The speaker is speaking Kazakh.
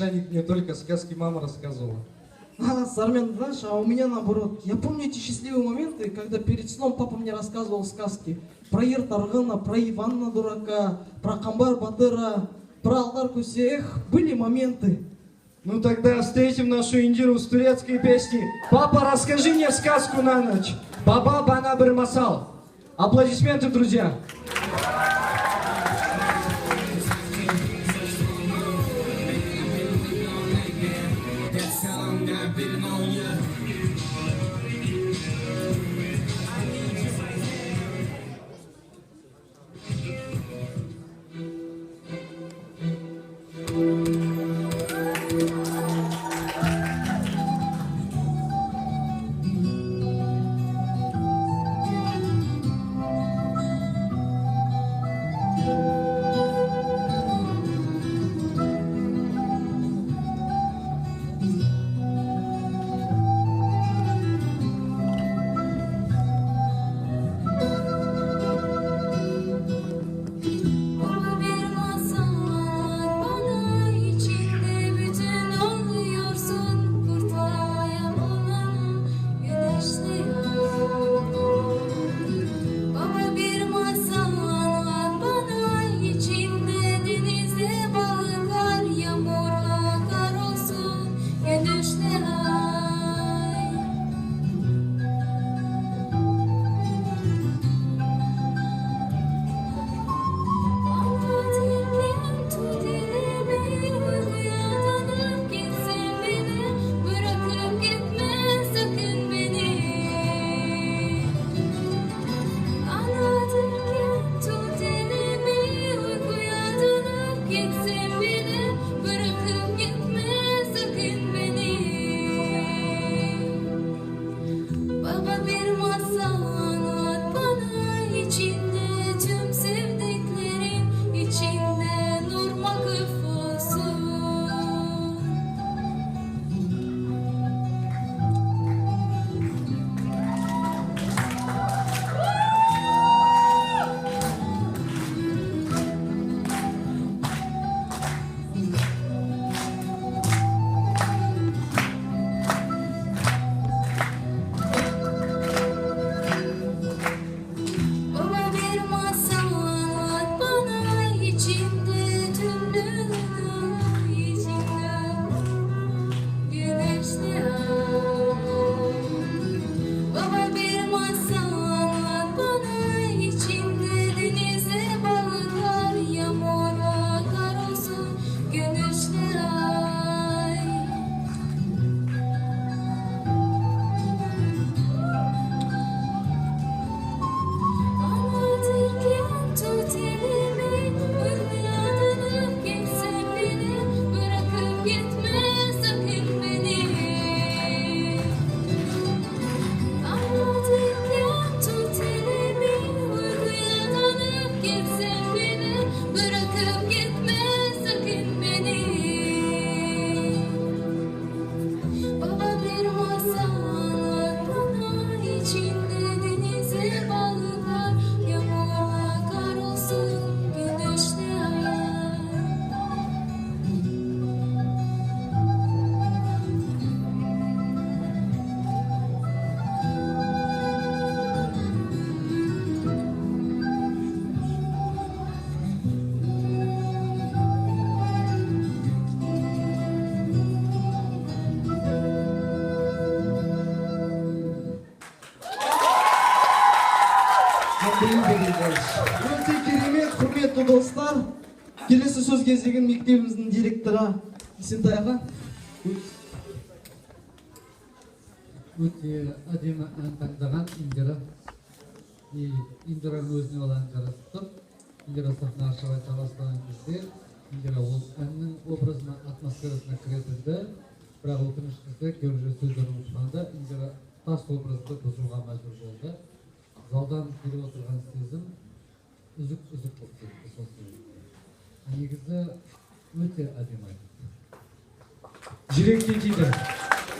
Шаник не только сказки мама рассказывала. А, Сармен, знаешь, а у меня наоборот. Я помню эти счастливые моменты, когда перед сном папа мне рассказывал сказки про Ертаргана, про Ивана Дурака, про Камбар Батыра, про Алдар Кусе. Эх, были моменты. Ну тогда встретим нашу Индиру с турецкой песни. Папа, расскажи мне сказку на ночь. Баба бана масал. Аплодисменты, друзья. Baba Өте керемет, құрметті достар. Келесі сөз кезегін мектебіміздің директоры Есентай аға. өте әдемі ән таңдаған индира. И индираның өзіне ол ән жарасып тұр индира сахнаға шығып айта бастаған кезде индира ол әннің образына атмосферасына кіре білді бірақ өкініштісі кейбір сөздерін ұмытқанда индира тас образды бұзуға мәжбүр болды. залдан келіп отырған сезім үзік үзік болып кетті сол себепті негізі өте әдемі айтты Жүрекке тиді.